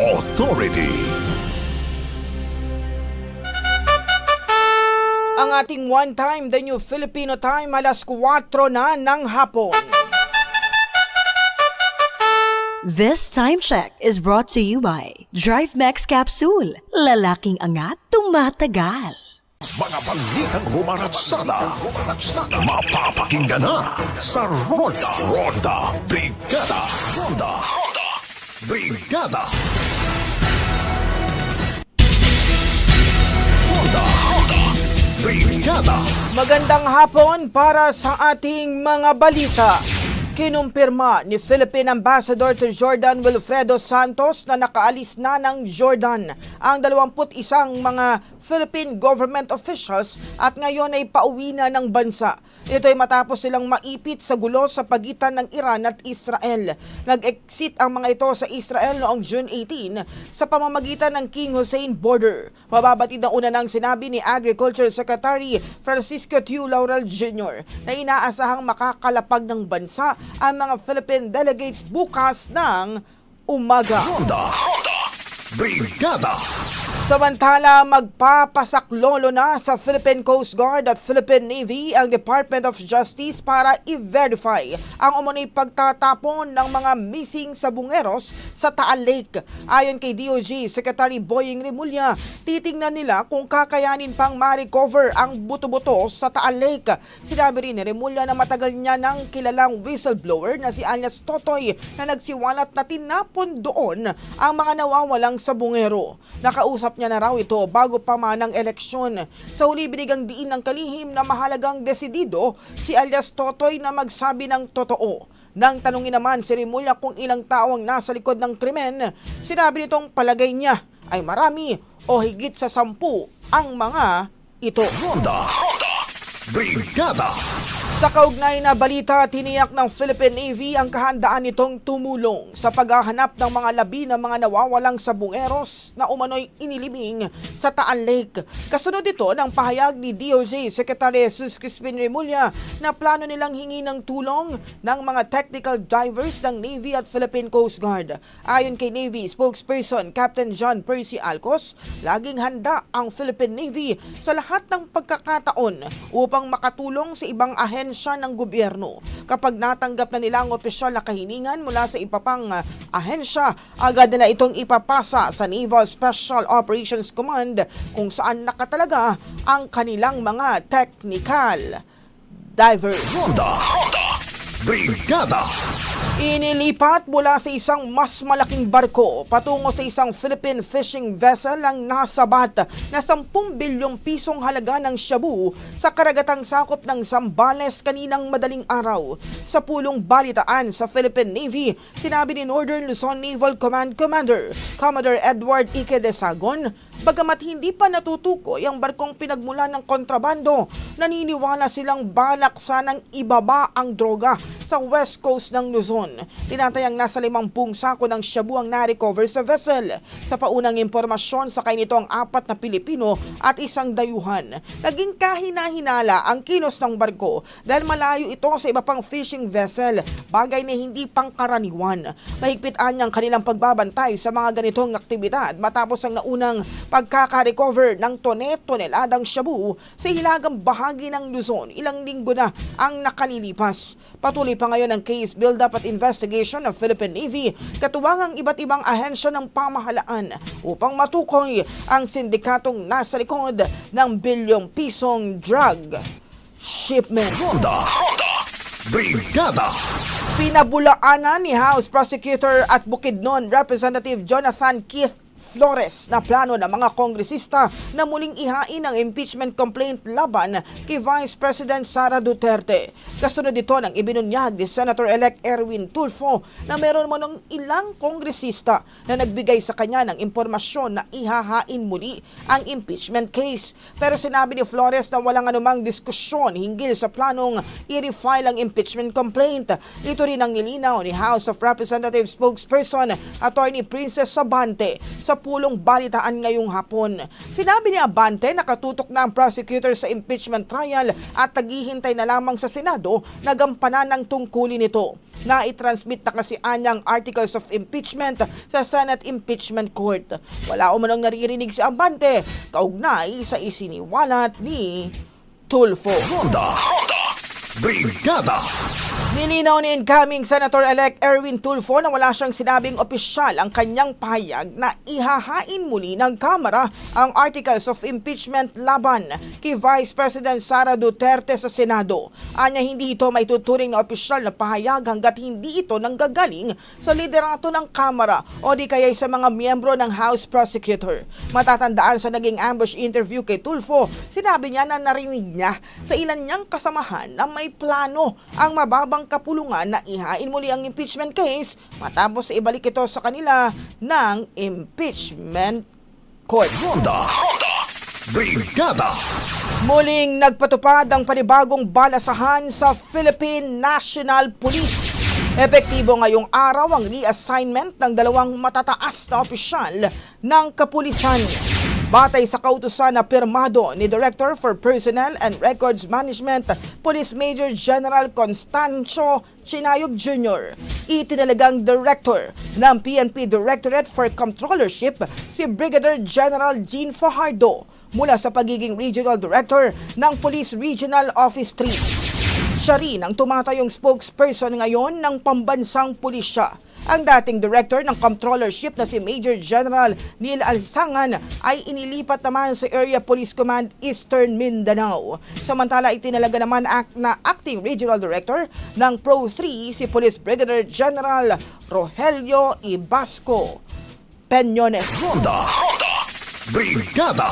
Authority. Ang ating one time, the new Filipino time, alas 4 na ng hapon. This time check is brought to you by Drive Max Capsule. Lalaking angat, tumatagal. Mga balitang humaratsada, mapapakinggan na sa Ronda Ronda Brigada Ronda Ronda Brigada Ronda Ronda Brigada Magandang hapon para sa ating mga balita. Kinumpirma ni Philippine Ambassador to Jordan Wilfredo Santos na nakaalis na ng Jordan ang 21 mga Philippine government officials at ngayon ay pauwi na ng bansa. Ito ay matapos silang maipit sa gulo sa pagitan ng Iran at Israel. Nag-exit ang mga ito sa Israel noong June 18 sa pamamagitan ng King Hussein border. Mababatid na una ng sinabi ni Agriculture Secretary Francisco Tiu Laurel Jr. na inaasahang makakalapag ng bansa ang mga Philippine delegates bukas ng umaga. Ronda Ronda Brigada Samantala, magpapasaklolo na sa Philippine Coast Guard at Philippine Navy ang Department of Justice para i-verify ang umunay pagtatapon ng mga missing sa bungeros sa Taal Lake. Ayon kay DOJ Secretary Boying Rimulya, titingnan nila kung kakayanin pang ma-recover ang buto-buto sa Taal Lake. Sinabi rin ni Rimulya na matagal niya ng kilalang whistleblower na si alias Totoy na nagsiwalat na tinapon doon ang mga nawawalang sa bungero. Nakausap niya na raw ito bago pa man ang eleksyon. Sa huli binigang diin ng kalihim na mahalagang desidido si alias Totoy na magsabi ng totoo. Nang tanungin naman si Rimulya kung ilang tao ang nasa likod ng krimen, sinabi nitong palagay niya ay marami o higit sa sampu ang mga ito. Brigada Sa kaugnay na balita, tiniyak ng Philippine Navy ang kahandaan nitong tumulong sa paghahanap ng mga labi ng mga nawawalang sa bungeros na umano'y inilibing sa Taal Lake. Kasunod ito ng pahayag ni DOJ Secretary Jesus Crispin Remulla na plano nilang hingi ng tulong ng mga technical divers ng Navy at Philippine Coast Guard. Ayon kay Navy spokesperson Captain John Percy Alcos, laging handa ang Philippine Navy sa lahat ng pagkakataon upang makatulong sa ibang ahensya ng gobyerno. Kapag natanggap na nila ang opisyal na kahiningan mula sa iba pang ah, ahensya, agad nila itong ipapasa sa Naval Special Operations Command kung saan nakatalaga ang kanilang mga technical Ronda Brigada Inilipat mula sa isang mas malaking barko patungo sa isang Philippine fishing vessel ang nasabat na 10 bilyong pisong halaga ng shabu sa karagatang sakop ng Zambales kaninang madaling araw. Sa pulong balitaan sa Philippine Navy, sinabi ni Northern Luzon Naval Command Commander Commodore Edward Ike de Sagon Bagamat hindi pa natutukoy ang barkong pinagmula ng kontrabando, naniniwala silang balak sanang ibaba ang droga sa west coast ng Luzon. Tinatayang nasa 50 sako ng shabu ang na-recover sa vessel. Sa paunang impormasyon, sakay nito ang apat na Pilipino at isang dayuhan. Naging kahina-hinala ang kilos ng barko dahil malayo ito sa iba pang fishing vessel, bagay na hindi pangkaraniwan. Mahigpitan niyang kanilang pagbabantay sa mga ganitong aktibidad matapos ang naunang pagkakarecover ng tone-toneladang shabu sa hilagang bahagi ng Luzon. Ilang linggo na ang nakalilipas. Patuloy pa ngayon ang case build-up at investigation ng Philippine Navy katuwang ang iba't ibang ahensya ng pamahalaan upang matukoy ang sindikatong nasa likod ng bilyong pisong drug shipment. Ronda Brigada Pinabulaanan ni House Prosecutor at Bukidnon Representative Jonathan Keith Flores na plano ng mga kongresista na muling ihain ang impeachment complaint laban kay Vice President Sara Duterte. Kasunod ito ng ibinunyag ni Senator-elect Erwin Tulfo na meron mo ng ilang kongresista na nagbigay sa kanya ng impormasyon na ihahain muli ang impeachment case. Pero sinabi ni Flores na walang anumang diskusyon hinggil sa planong i-refile ang impeachment complaint. Ito rin ang nilinaw ni House of Representatives spokesperson Attorney Princess Sabante sa pulong balitaan ngayong hapon. Sinabi ni Abante na katutok na ang prosecutor sa impeachment trial at naghihintay na lamang sa Senado na gampanan ng tungkulin nito. Na-transmit na kasi anyang articles of impeachment sa Senate Impeachment Court. Wala umanong naririnig si Abante kaugnay sa isiniwalat ni Tulfo. Brigada Nilinaw ni incoming Senator-elect Erwin Tulfo na wala siyang sinabing opisyal ang kanyang pahayag na ihahain muli ng Kamara ang articles of impeachment laban kay Vice President Sara Duterte sa Senado. Anya hindi ito may tuturing na opisyal na pahayag hanggat hindi ito nanggagaling sa liderato ng Kamara o di kaya sa mga miyembro ng House Prosecutor. Matatandaan sa naging ambush interview kay Tulfo, sinabi niya na narinig niya sa ilan niyang kasamahan na may plano ang mababang kapulungan na ihain muli ang impeachment case matapos ibalik ito sa kanila ng impeachment court. Ronda Brigada Muling nagpatupad ang panibagong balasahan sa Philippine National Police. Epektibo ngayong araw ang reassignment ng dalawang matataas na opisyal ng kapulisan. Batay sa kautusan na pirmado ni Director for Personnel and Records Management, Police Major General Constancio Chinayog Jr., itinalagang Director ng PNP Directorate for Controllership si Brigadier General Jean Fajardo mula sa pagiging Regional Director ng Police Regional Office 3. Siya rin ang tumatayong spokesperson ngayon ng pambansang pulisya. Ang dating director ng controllership na si Major General Neil Alsangan ay inilipat naman sa Area Police Command Eastern Mindanao. Samantala itinalaga naman act na acting regional director ng Pro 3 si Police Brigadier General Rogelio Ibasco Peñones. Brigada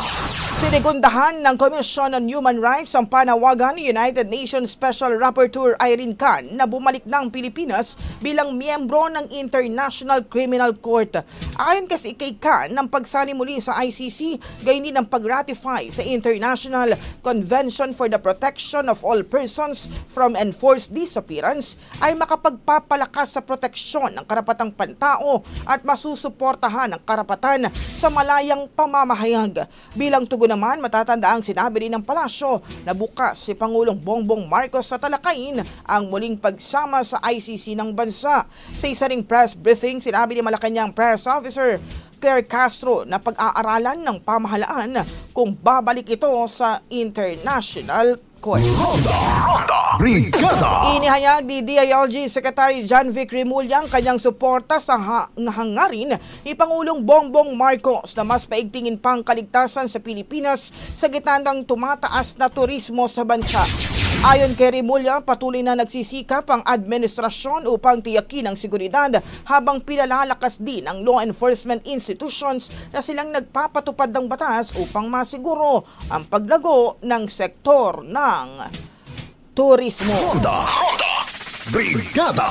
Sinigundahan ng Commission on Human Rights ang panawagan ni United Nations Special Rapporteur Irene Khan na bumalik ng Pilipinas bilang miyembro ng International Criminal Court. Ayon kasi kay Khan, ng pagsali muli sa ICC, gayon din ang pag-ratify sa International Convention for the Protection of All Persons from Enforced Disappearance ay makapagpapalakas sa proteksyon ng karapatang pantao at masusuportahan ang karapatan sa malayang pamamahayag. Bilang tugon naman, matatanda ang sinabi rin ng palasyo na bukas si Pangulong Bongbong Marcos sa talakayin ang muling pagsama sa ICC ng bansa. Sa isa ring press briefing, sinabi ni Malacanang Press Officer Claire Castro na pag-aaralan ng pamahalaan kung babalik ito sa International Court. Ronda Brigada Inihayag ni DILG Secretary John Vic Remulla ang kanyang suporta sa ha- hangarin ni Pangulong Bongbong Marcos na mas paigtingin pang kaligtasan sa Pilipinas sa gitna ng tumataas na turismo sa bansa. Ayon kay Remulla, patuloy na nagsisikap ang administrasyon upang tiyakin ang seguridad habang pinalalakas din ang law enforcement institutions na silang nagpapatupad ng batas upang masiguro ang paglago ng sektor ng turismo. Ronda Brigada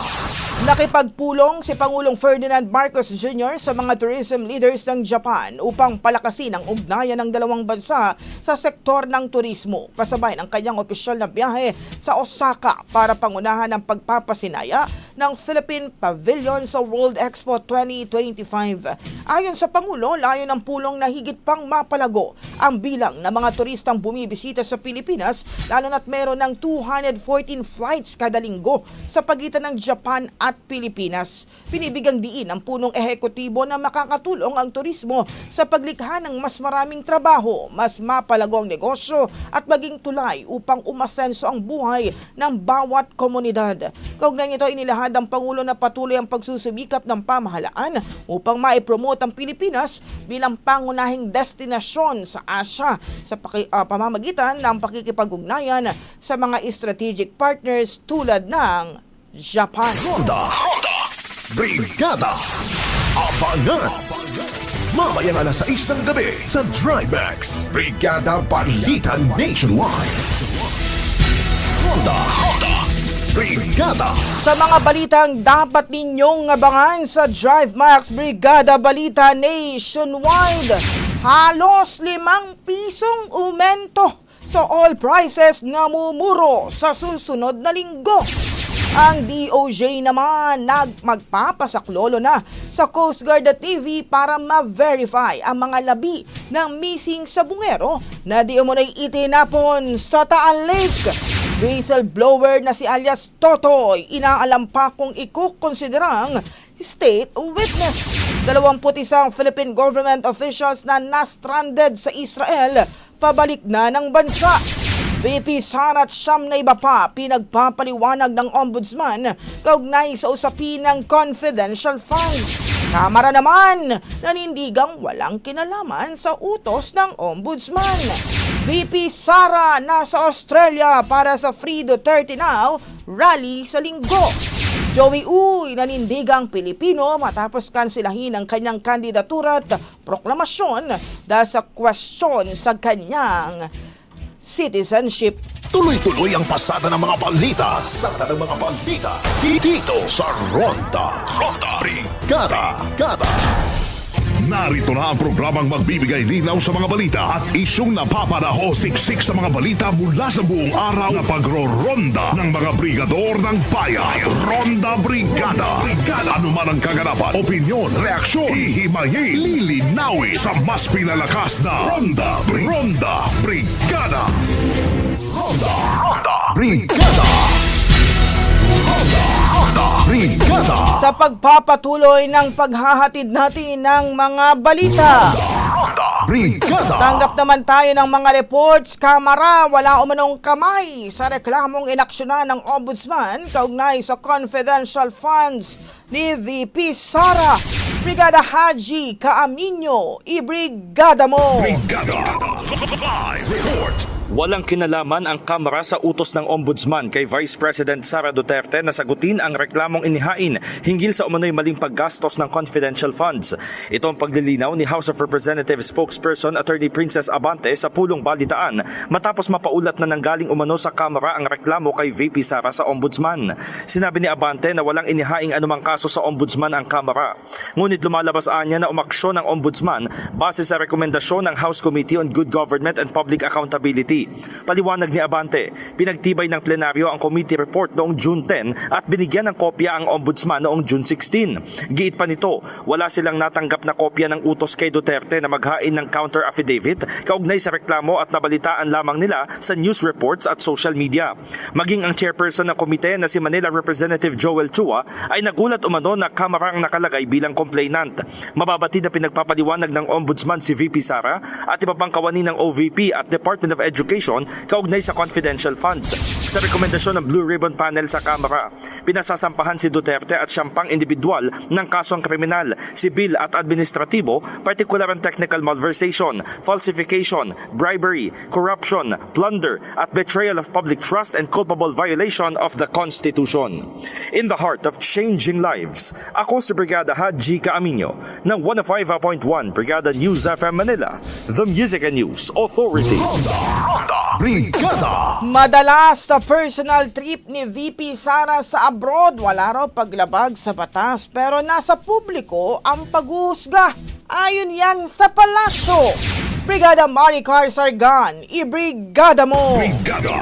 Nakipagpulong si Pangulong Ferdinand Marcos Jr. sa mga tourism leaders ng Japan upang palakasin ang ugnayan ng dalawang bansa sa sektor ng turismo kasabay ng kanyang opisyal na biyahe sa Osaka para pangunahan ang pagpapasinaya ng Philippine Pavilion sa World Expo 2025. Ayon sa Pangulo, layo ng pulong na higit pang mapalago ang bilang ng mga turistang bumibisita sa Pilipinas lalo na't meron ng 214 flights kada linggo sa pagitan ng Japan at Pilipinas. Pinibigang diin ang punong ehekutibo na makakatulong ang turismo sa paglikha ng mas maraming trabaho, mas mapalago ang negosyo at maging tulay upang umasenso ang buhay ng bawat komunidad. Kaugnay nito inilahad ang Pangulo na patuloy ang pagsusumikap ng pamahalaan upang maipromote ang Pilipinas bilang pangunahing destinasyon sa Asia sa paki- ah, pamamagitan ng pakikipag-ugnayan sa mga strategic partners tulad ng Japan. Ronda, Brigada, Abangan. Mamayang alas 6 ng gabi sa Drivex. Brigada Balita Nationwide. Ronda, Brigada. Sa mga balitang dapat ninyong abangan sa Drive Max Brigada Balita Nationwide, halos limang pisong umento sa all prices na mumuro sa susunod na linggo. Ang DOJ naman nag magpapasaklolo na sa Coast Guard TV para ma-verify ang mga labi ng missing sabungero na di umunay itinapon sa Taal Lake. Whistleblower na si alias Totoy, inaalam pa kung ikukonsiderang state witness. 21 Philippine government officials na na-stranded sa Israel, pabalik na ng bansa. VP Sara at siyam na iba pa pinagpapaliwanag ng ombudsman kaugnay sa usapin ng confidential funds. Kamara naman, nanindigang walang kinalaman sa utos ng ombudsman. VP Sara nasa Australia para sa Free Duterte Now rally sa linggo. Joey Uy nanindigang Pilipino matapos kansilahin ang kanyang kandidatura at proklamasyon dahil sa kwestiyon sa kanyang citizenship. Tuloy-tuloy ang pasada ng mga balita. Pasada ng mga balita. Dito sa Ronda. Ronda. Brigada. Gada. Narito na ang programang magbibigay linaw sa mga balita at isyong napapanaho siksik sa mga balita mula sa buong araw na pagro-ronda ng mga brigador ng bayan. Ronda Brigada. Brigada. Ano man ang kaganapan, opinyon, reaksyon, hihimayin, lilinawin sa mas pinalakas na Ronda. Bri- Ronda Brigada. Ronda. Ronda. Brigada. Ronda. Brigada. Sa pagpapatuloy ng paghahatid natin ng mga balita. Brigada. Tanggap naman tayo ng mga reports, kamara, wala umanong kamay sa reklamong inaksyonan ng Ombudsman kaugnay sa confidential funds ni VP Sara. Brigada Haji Kaaminyo, ibrigada mo! Brigada. Live report. Walang kinalaman ang Kamara sa utos ng Ombudsman kay Vice President Sara Duterte na sagutin ang reklamong inihain hinggil sa umano'y maling paggastos ng confidential funds. Ito ang paglilinaw ni House of Representatives spokesperson Attorney Princess Abante sa pulong balitaan matapos mapaulat na nanggaling umano sa Kamara ang reklamo kay VP Sara sa Ombudsman. Sinabi ni Abante na walang inihaing anumang kaso sa Ombudsman ang Kamara. Ngunit lumalabas anya na umaksyon ng Ombudsman base sa rekomendasyon ng House Committee on Good Government and Public Accountability. Paliwanag ni Abante, pinagtibay ng plenaryo ang committee report noong June 10 at binigyan ng kopya ang Ombudsman noong June 16. Giit pa nito, wala silang natanggap na kopya ng utos kay Duterte na maghain ng counter affidavit kaugnay sa reklamo at nabalitaan lamang nila sa news reports at social media. Maging ang chairperson ng komite na si Manila Representative Joel Chua ay nagulat umano na kamara ang nakalagay bilang complainant. Mababatid na pinagpapaliwanag ng Ombudsman si VP Sara at iba pang kawani ng OVP at Department of Education kaugnay sa confidential funds. Sa rekomendasyon ng Blue Ribbon Panel sa Kamara, pinasasampahan si Duterte at siyang pang individual ng kasong kriminal, sibil at administratibo, particular and technical malversation, falsification, bribery, corruption, plunder at betrayal of public trust and culpable violation of the Constitution. In the heart of changing lives, ako si Brigada Haji Kaaminyo ng 105.1 Brigada News FM Manila, the Music and News Authority. Brigada Madalas na personal trip ni VP Sara sa abroad, wala raw paglabag sa batas pero nasa publiko ang paghuhusga. Ayon yan sa palasyo. Brigada Maricar Sargan, ibrigada mo! Brigada.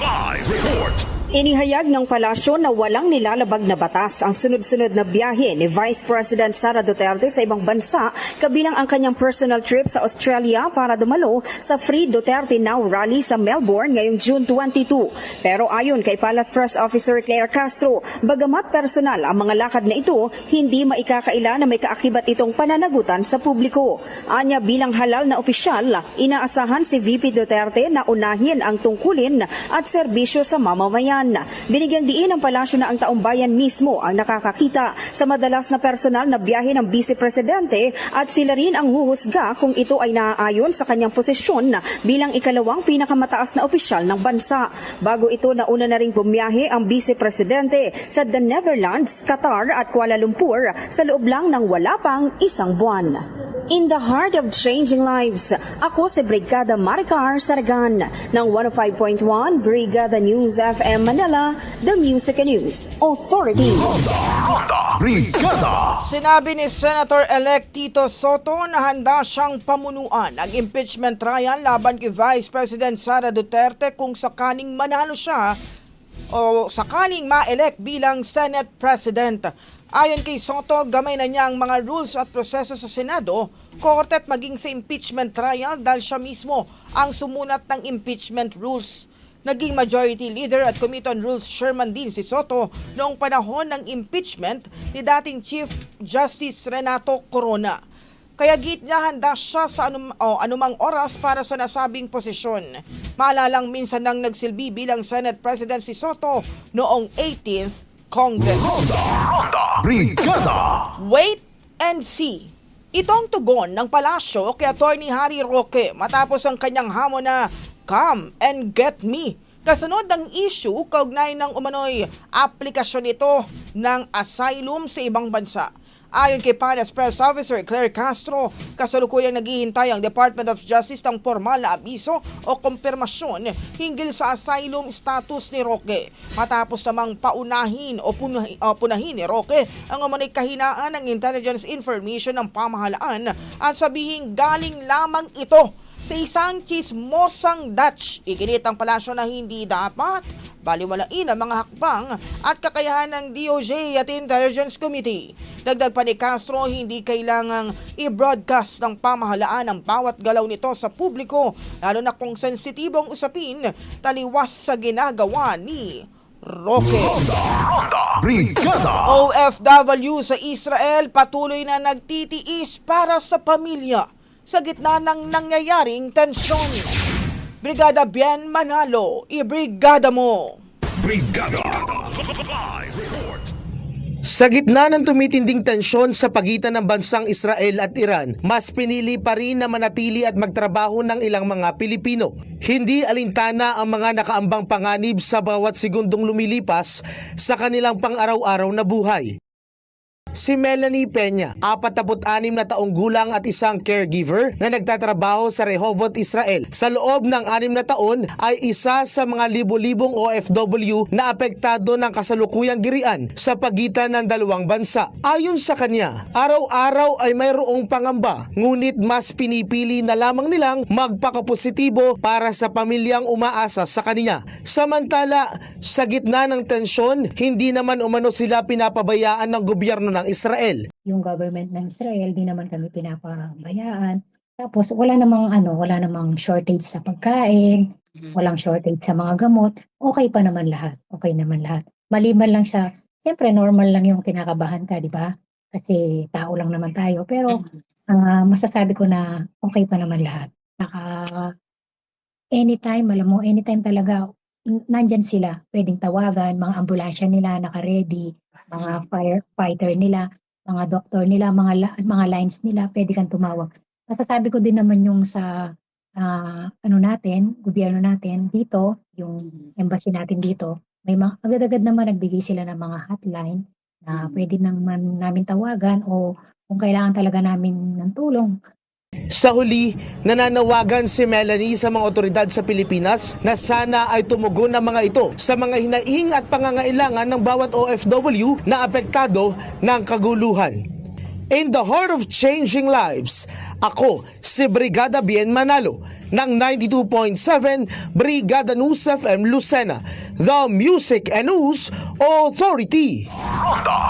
Live report. Inihayag ng palasyo na walang nilalabag na batas ang sunod-sunod na biyahe ni Vice President Sara Duterte sa ibang bansa kabilang ang kanyang personal trip sa Australia para dumalo sa Free Duterte Now rally sa Melbourne ngayong June 22. Pero ayon kay Palace Press Officer Claire Castro, bagamat personal ang mga lakad na ito, hindi maikakaila na may kaakibat itong pananagutan sa publiko. Anya bilang halal na opisyal, inaasahan si VP Duterte na unahin ang tungkulin at serbisyo sa mamamayan. Binigyang diin ng palasyo na ang taong bayan mismo ang nakakakita sa madalas na personal na biyahe ng Vice Presidente at sila rin ang huhusga kung ito ay naaayon sa kanyang posisyon bilang ikalawang pinakamataas na opisyal ng bansa. Bago ito nauna na rin bumiyahe ang Vice Presidente sa the Netherlands, Qatar at Kuala Lumpur sa loob lang ng wala pang isang buwan. In the heart of changing lives, ako si Brigada Maricar Saragan ng 105.1 Brigada News FM Manila, the Music and News Authority. Brigada Sinabi ni Senator-elect Tito Soto na handa siyang pamunuan ang impeachment trial laban kay Vice President Sara Duterte kung sakaling manalo siya o sakaling ma-elect bilang Senate President. Ayon kay Soto, gamay na niya ang mga rules at proseso sa Senado, Korte at maging sa impeachment trial dahil siya mismo ang sumunat ng impeachment rules. Naging majority leader at Committee on Rules Chairman din si Soto noong panahon ng impeachment ni dating Chief Justice Renato Corona. Kaya git niya handa siya sa anum, o, anumang oras para sa nasabing posisyon. Maalalang minsan nang nagsilbi bilang Senate President si Soto noong 18th Congress. Brigada Wait and see. Itong tugon ng palasyo kay Attorney Harry Roque matapos ang kanyang hamon na come and get me. Kasunod ng issue kaugnay ng umano'y aplikasyon nito ng asylum sa ibang bansa. Ayon kay Panas Press Officer Claire Castro, kasalukuyang naghihintay ang Department of Justice ng formal na abiso o kumpirmasyon hinggil sa asylum status ni Roque. Matapos namang paunahin o punahin, o punahin ni Roque ang umunay kahinaan ng intelligence information ng pamahalaan at sabihing galing lamang ito sa isang chismosang Dutch. Iginit ang palasyo na hindi dapat baliwalain ang mga hakbang at kakayahan ng DOJ at Intelligence Committee. Dagdag pa ni Castro, hindi kailangang i-broadcast ng pamahalaan ang bawat galaw nito sa publiko, lalo na kung sensitibong usapin taliwas sa ginagawa ni Roque. Brigada OFW sa Israel patuloy na nagtitiis para sa pamilya sa gitna ng nangyayaring tensyon. Brigada Bien Manalo, ibrigada mo! Brigada. Live report. Sa gitna ng tumitinding tensyon sa pagitan ng bansang Israel at Iran, mas pinili pa rin na manatili at magtrabaho ng ilang mga Pilipino. Hindi alintana ang mga nakaambang panganib sa bawat segundong lumilipas sa kanilang pang-araw-araw na buhay. Si Melanie Peña, 46 na taong gulang at isang caregiver na nagtatrabaho sa Rehovot, Israel. Sa loob ng anim na taon ay isa sa mga libo-libong OFW na apektado ng kasalukuyang girian sa pagitan ng dalawang bansa. Ayon sa kanya, araw-araw ay mayroong pangamba, ngunit mas pinipili na lamang nilang magpakapositibo para sa pamilyang umaasa sa kanya. Samantala, sa gitna ng tensyon, hindi naman umano sila pinapabayaan ng gobyerno ng Israel. yung government ng Israel, di naman kami pinapabayaan. Tapos wala namang ano, wala namang shortage sa pagkain, walang shortage sa mga gamot. Okay pa naman lahat. Okay naman lahat. Maliban lang siya, siyempre normal lang yung kinakabahan ka, di ba? Kasi tao lang naman tayo. Pero ah, masasabi ko na okay pa naman lahat. Saka anytime, alam mo, anytime talaga, nandyan sila. Pwedeng tawagan, mga ambulansya nila naka-ready, mga firefighter nila, mga doktor nila, mga mga lines nila, pwede kang tumawag. Masasabi ko din naman yung sa ah, ano natin, gobyerno natin dito, yung embassy natin dito, may mga agad-agad naman nagbigay sila ng mga hotline na pwede naman namin tawagan o kung kailangan talaga namin ng tulong, Sa huli, nananawagan si Melanie sa mga otoridad sa Pilipinas na sana ay tumugon ang mga ito sa mga hinaing at pangangailangan ng bawat OFW na apektado ng kaguluhan. In the heart of changing lives, ako si Brigada Bien Manalo ng 92.7 Brigada News FM Lucena, the Music and News Authority.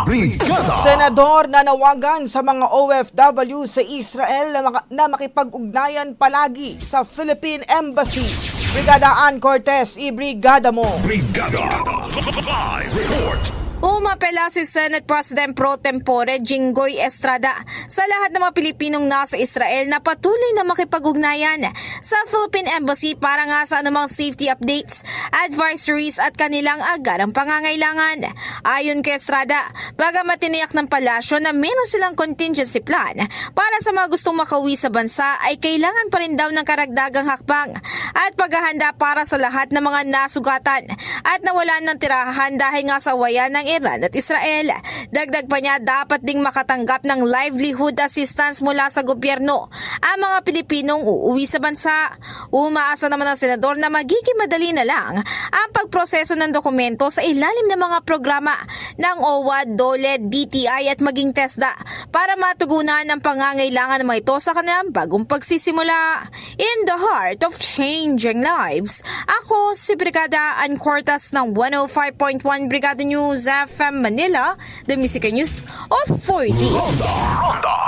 Brigada! Senador nanawagan sa mga OFW sa Israel na, na makipag-ugnayan palagi sa Philippine Embassy. Brigada Ann Cortez, i-brigada mo. Brigada! Live report! Umapela si Senate President Pro Tempore Jinggoy Estrada sa lahat ng mga Pilipinong nasa Israel na patuloy na makipag-ugnayan sa Philippine Embassy para nga sa anumang safety updates, advisories at kanilang agarang pangangailangan. Ayon kay Estrada, bagamat tiniyak ng palasyo na meron silang contingency plan para sa mga gustong makauwi sa bansa ay kailangan pa rin daw ng karagdagang hakbang at paghahanda para sa lahat ng mga nasugatan at nawalan ng tirahan dahil nga sa wayan ng Iran at Israel. Dagdag pa niya dapat ding makatanggap ng livelihood assistance mula sa gobyerno ang mga Pilipinong uuwi sa bansa. Umaasa naman ang senador na magiging madali na lang ang pagproseso ng dokumento sa ilalim ng mga programa ng OWA, DOLE, DTI at maging TESDA para matugunan ang pangangailangan ng mga ito sa kanilang bagong pagsisimula. In the heart of changing lives, ako si Brigada Ann Cortas ng 105.1 Brigada News FM Manila, the Music and News Authority.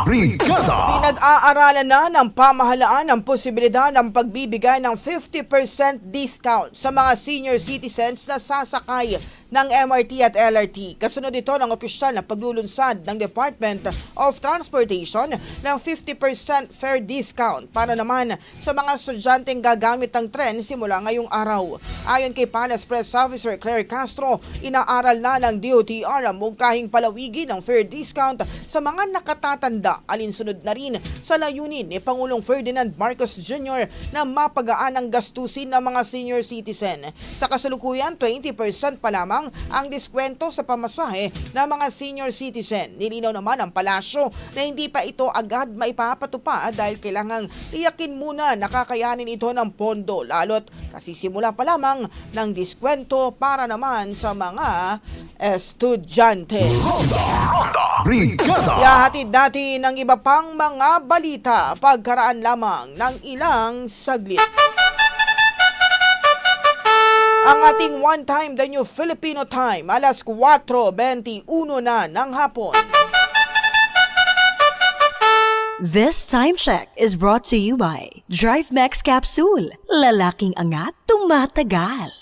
Brigada! Pinag-aaralan na ng pamahalaan ang posibilidad ng pagbibigay ng 50% discount sa mga senior citizens na sasakay ng MRT at LRT. Kasunod ito ng opisyal na paglulunsad ng Department of Transportation ng 50% fare discount para naman sa mga estudyanteng gagamit ng tren simula ngayong araw. Ayon kay Palace Press Officer Claire Castro, inaaral na ng DOTR ang mungkahing palawigin ng fare discount sa mga nakatatanda alinsunod na rin sa layunin ni Pangulong Ferdinand Marcos Jr. na mapagaan ang gastusin ng mga senior citizen. Sa kasalukuyan, 20% pa lamang ang diskwento sa pamasahe ng mga senior citizen. Nilinaw naman ang palasyo na hindi pa ito agad maipapatupad dahil kailangang tiyakin muna nakakayanin ito ng pondo lalo't kasisimula pa lamang ng diskwento para naman sa mga estudyante. Brigada! Ihahatid natin ang iba pang mga balita pagkaraan lamang ng ilang saglit. Ang ating one time the new Filipino time alas 4.21 na ng hapon. This time check is brought to you by Drive Max Capsule. Lalaking angat, tumatagal.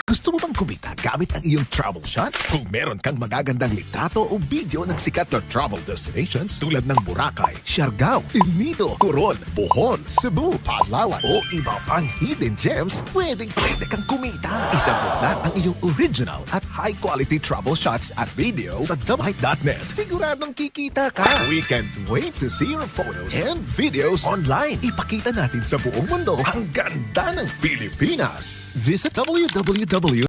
gusto mo bang kumita gamit ang iyong travel shots? Kung meron kang magagandang litrato o video ng sikat na travel destinations tulad ng Boracay, Siargao, El Nido, Coron, Bohol, Cebu, Palawan o iba pang hidden gems, pwedeng pwede kang kumita. Isabot na ang iyong original at high quality travel shots at video sa damay.net. Siguradong kikita ka. We can't wait to see your photos and videos online. Ipakita natin sa buong mundo ang ganda ng Pilipinas. Visit www BMW.